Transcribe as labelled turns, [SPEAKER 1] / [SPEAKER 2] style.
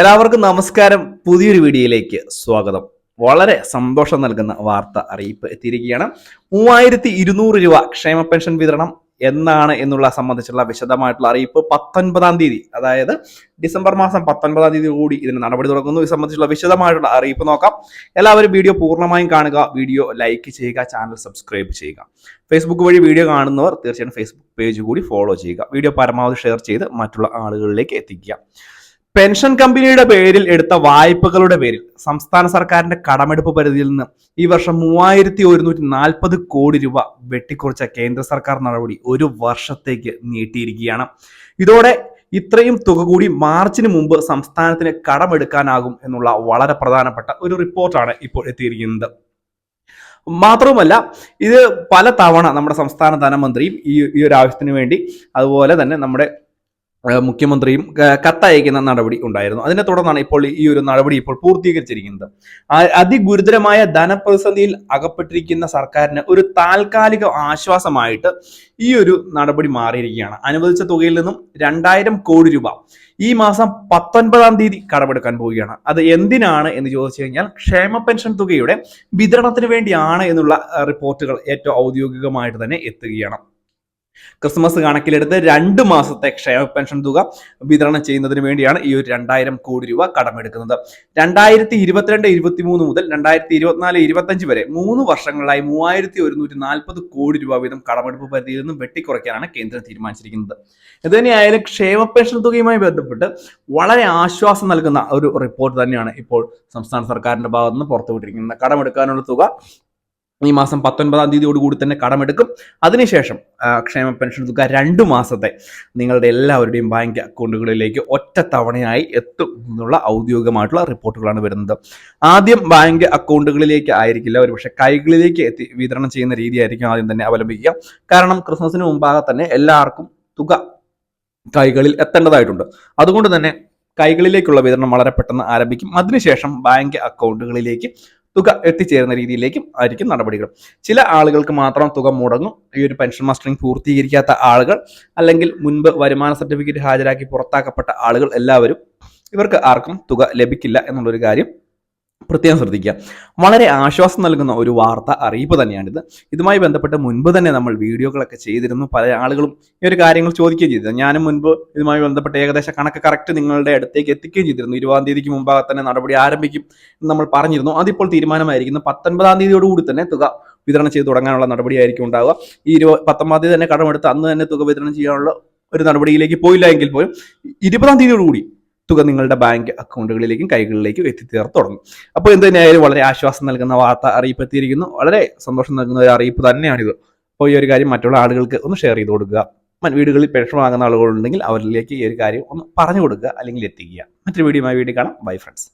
[SPEAKER 1] എല്ലാവർക്കും നമസ്കാരം. പുതിയൊരു വീഡിയോയിലേക്ക് സ്വാഗതം. വളരെ സന്തോഷം നൽകുന്ന വാർത്ത അറിയിപ്പ് എത്തിയിരിക്കുകയാണ്. മൂവായിരത്തി ഇരുന്നൂറ് രൂപ ക്ഷേമ പെൻഷൻ വിതരണം എന്നാണ് എന്നുള്ള സംബന്ധിച്ചുള്ള വിശദമായിട്ടുള്ള അറിയിപ്പ് പത്തൊൻപതാം തീയതി അതായത് ഡിസംബർ മാസം പത്തൊൻപതാം തീയതി കൂടി ഇതിന് നടപടി തുടങ്ങുന്നു. ഇത് സംബന്ധിച്ചുള്ള വിശദമായിട്ടുള്ള അറിയിപ്പ് നോക്കാം. എല്ലാവരും വീഡിയോ പൂർണമായും കാണുക. വീഡിയോ ലൈക്ക് ചെയ്യുക ചാനൽ സബ്സ്ക്രൈബ് ചെയ്യുക. ഫേസ്ബുക്ക് വഴി വീഡിയോ കാണുന്നവർ തീർച്ചയായും ഫേസ്ബുക്ക് പേജ് കൂടി ഫോളോ ചെയ്യുക. വീഡിയോ പരമാവധി ഷെയർ ചെയ്ത് മറ്റുള്ള ആളുകളിലേക്ക് എത്തിക്കുക. പെൻഷൻ കമ്പനിയുടെ പേരിൽ എടുത്ത വായ്പകളുടെ പേരിൽ സംസ്ഥാന സർക്കാരിന്റെ കടമെടുപ്പ് പരിധിയിൽ നിന്ന് ഈ വർഷം മൂവായിരത്തി ഒരുന്നൂറ്റി നാൽപ്പത് കോടി രൂപ വെട്ടിക്കുറച്ച കേന്ദ്ര സർക്കാർ നടപടി ഒരു വർഷത്തേക്ക് നീട്ടിയിരിക്കുകയാണ്. ഇതോടെ ഇത്രയും തുക കൂടി മാർച്ചിന് മുമ്പ് സംസ്ഥാനത്തിന് കടമെടുക്കാനാകും എന്നുള്ള വളരെ പ്രധാനപ്പെട്ട ഒരു റിപ്പോർട്ടാണ് ഇപ്പോൾ എത്തിയിരിക്കുന്നത്. മാത്രവുമല്ല ഇത് പല തവണ നമ്മുടെ സംസ്ഥാന ധനമന്ത്രിയും ഈ ഈ ഒരു ആവശ്യത്തിന് വേണ്ടി അതുപോലെ തന്നെ നമ്മുടെ മുഖ്യമന്ത്രിയും കത്തയക്കുന്ന നടപടി ഉണ്ടായിരുന്നു. അതിനെ തുടർന്നാണ് ഇപ്പോൾ ഈ ഒരു നടപടി ഇപ്പോൾ പൂർത്തീകരിച്ചിരിക്കുന്നത്. അതിഗുരുതരമായ ധനപ്രതിസന്ധിയിൽ അകപ്പെട്ടിരിക്കുന്ന സർക്കാരിന് ഒരു താൽക്കാലിക ആശ്വാസമായിട്ട് ഈ ഒരു നടപടി മാറിയിരിക്കുകയാണ്. അനുവദിച്ച തുകയിൽ നിന്നും രണ്ടായിരം കോടി രൂപ ഈ മാസം പത്തൊൻപതാം തീയതി കടമെടുക്കാൻ പോവുകയാണ്. അത് എന്തിനാണ് എന്ന് ചോദിച്ചു കഴിഞ്ഞാൽ ക്ഷേമ പെൻഷൻ തുകയുടെ വിതരണത്തിന് വേണ്ടിയാണ് എന്നുള്ള റിപ്പോർട്ടുകൾ ഏറ്റവും ഔദ്യോഗികമായിട്ട് തന്നെ എത്തുകയാണ്. ക്രിസ്മസ് കണക്കിലെടുത്ത് രണ്ട് മാസത്തെ ക്ഷേമ പെൻഷൻ തുക വിതരണം ചെയ്യുന്നതിന് വേണ്ടിയാണ് ഈ ഒരു രണ്ടായിരം കോടി രൂപ കടമെടുക്കുന്നത്. രണ്ടായിരത്തി ഇരുപത്തിരണ്ട് ഇരുപത്തി മൂന്ന് മുതൽ രണ്ടായിരത്തി ഇരുപത്തിനാല് ഇരുപത്തഞ്ച് വരെ മൂന്ന് വർഷങ്ങളിലായി മൂവായിരത്തി ഒരുന്നൂറ്റി നാൽപ്പത് കോടി രൂപ വീതം കടമെടുപ്പ് പരിധിയിൽ നിന്നും വെട്ടിക്കുറയ്ക്കാനാണ് കേന്ദ്രം തീരുമാനിച്ചിരിക്കുന്നത്. ഇത് തന്നെയായാലും ക്ഷേമ പെൻഷൻ തുകയുമായി ബന്ധപ്പെട്ട് വളരെ ആശ്വാസം നൽകുന്ന ഒരു റിപ്പോർട്ട് തന്നെയാണ് ഇപ്പോൾ സംസ്ഥാന സർക്കാരിന്റെ ഭാഗത്തുനിന്ന് പുറത്തുവിട്ടിരിക്കുന്നത്. കടമെടുക്കാനുള്ള തുക ഈ മാസം പത്തൊൻപതാം തീയതിയോടുകൂടി തന്നെ കടമെടുക്കും. അതിനുശേഷം ക്ഷേമ പെൻഷൻ തുക രണ്ട് മാസത്തെ നിങ്ങളുടെ എല്ലാവരുടെയും ബാങ്ക് അക്കൗണ്ടുകളിലേക്ക് ഒറ്റ തവണയായി എത്തും എന്നുള്ള ഔദ്യോഗികമായിട്ടുള്ള റിപ്പോർട്ടുകളാണ് വരുന്നത്. ആദ്യം ബാങ്ക് അക്കൗണ്ടുകളിലേക്ക് ആയിരിക്കില്ല. ഒരുപക്ഷെ കൈകളിലേക്ക് എത്തി വിതരണം ചെയ്യുന്ന രീതിയായിരിക്കും ആദ്യം തന്നെ അവലംബിക്കുക. കാരണം ക്രിസ്മസിന് മുമ്പാകെ തന്നെ എല്ലാവർക്കും തുക കൈകളിൽ എത്തേണ്ടതായിട്ടുണ്ട്. അതുകൊണ്ട് തന്നെ കൈകളിലേക്കുള്ള വിതരണം വളരെ പെട്ടെന്ന് ആരംഭിക്കും. അതിനുശേഷം ബാങ്ക് അക്കൗണ്ടുകളിലേക്ക് തുക എത്തിച്ചേരുന്ന രീതിയിലേക്കും ആയിരിക്കും നടപടികൾ. ചില ആളുകൾക്ക് മാത്രം തുക മുടങ്ങും. ഈ ഒരു പെൻഷൻ മസ്റ്ററിംഗ് പൂർത്തീകരിക്കാത്ത ആളുകൾ അല്ലെങ്കിൽ മുൻപ് വരുമാന സർട്ടിഫിക്കറ്റ് ഹാജരാക്കി പുറത്താക്കപ്പെട്ട ആളുകൾ എല്ലാവരും ഇവർക്ക് ആർക്കും തുക ലഭിക്കില്ല എന്നുള്ളൊരു കാര്യം പ്രത്യേകം ശ്രദ്ധിക്കുക. വളരെ ആശ്വാസം നൽകുന്ന ഒരു വാർത്ത അറിയിപ്പ് തന്നെയാണിത്. ഇതുമായി ബന്ധപ്പെട്ട് മുൻപ് തന്നെ നമ്മൾ വീഡിയോകളൊക്കെ ചെയ്തിരുന്നു. പല ആളുകളും ഈ ഒരു കാര്യങ്ങൾ ചോദിക്കുകയും ചെയ്തിരുന്നു. ഞാനും മുൻപ് ഇതുമായി ബന്ധപ്പെട്ട് ഏകദേശം കണക്ക് കറക്റ്റ് നിങ്ങളുടെ അടുത്തേക്ക് എത്തിക്കുകയും ചെയ്തിരുന്നു. ഇരുപതാം തീയതിക്ക് മുമ്പാകെ തന്നെ നടപടി ആരംഭിക്കും എന്ന് നമ്മൾ പറഞ്ഞിരുന്നു. അതിപ്പോൾ തീരുമാനമായിരിക്കുന്നു. പത്തൊൻപതാം തീയതിയോടുകൂടി തന്നെ തുക വിതരണം ചെയ്ത് തുടങ്ങാനുള്ള നടപടിയായിരിക്കും ഉണ്ടാവുക. ഈ ഇരുപത് പത്തൊമ്പതാം തീയതി തന്നെ കടമെടുത്ത് അന്ന് തന്നെ തുക വിതരണം ചെയ്യാനുള്ള ഒരു നടപടിയിലേക്ക് പോയില്ല എങ്കിൽ പോലും ഇരുപതാം തീയതിയോടുകൂടി തുക നിങ്ങളുടെ ബാങ്ക് അക്കൗണ്ടുകളിലേക്കും കൈകളിലേക്കും എത്തിച്ചേർത്ത് തുടങ്ങും. അപ്പോൾ എന്ത് തന്നെയായാലും വളരെ ആശ്വാസം നൽകുന്ന വാർത്ത അറിയിപ്പ് എത്തിയിരിക്കുന്നു വളരെ സന്തോഷം നൽകുന്ന ഒരു അറിയിപ്പ് തന്നെയാണിത്. അപ്പോൾ ഈ ഒരു കാര്യം മറ്റുള്ള ആളുകൾക്ക് ഒന്ന് ഷെയർ ചെയ്ത് കൊടുക്കുക. വീടുകളിൽ പെൻഷൻ വാങ്ങുന്ന ആളുകളുണ്ടെങ്കിൽ അവരിലേക്ക് ഈ ഒരു കാര്യം ഒന്ന് പറഞ്ഞു കൊടുക്കുക അല്ലെങ്കിൽ എത്തിക്കുക. മറ്റൊരു വീഡിയോയുമായി വീഡിയോ കാണാം. Bye friends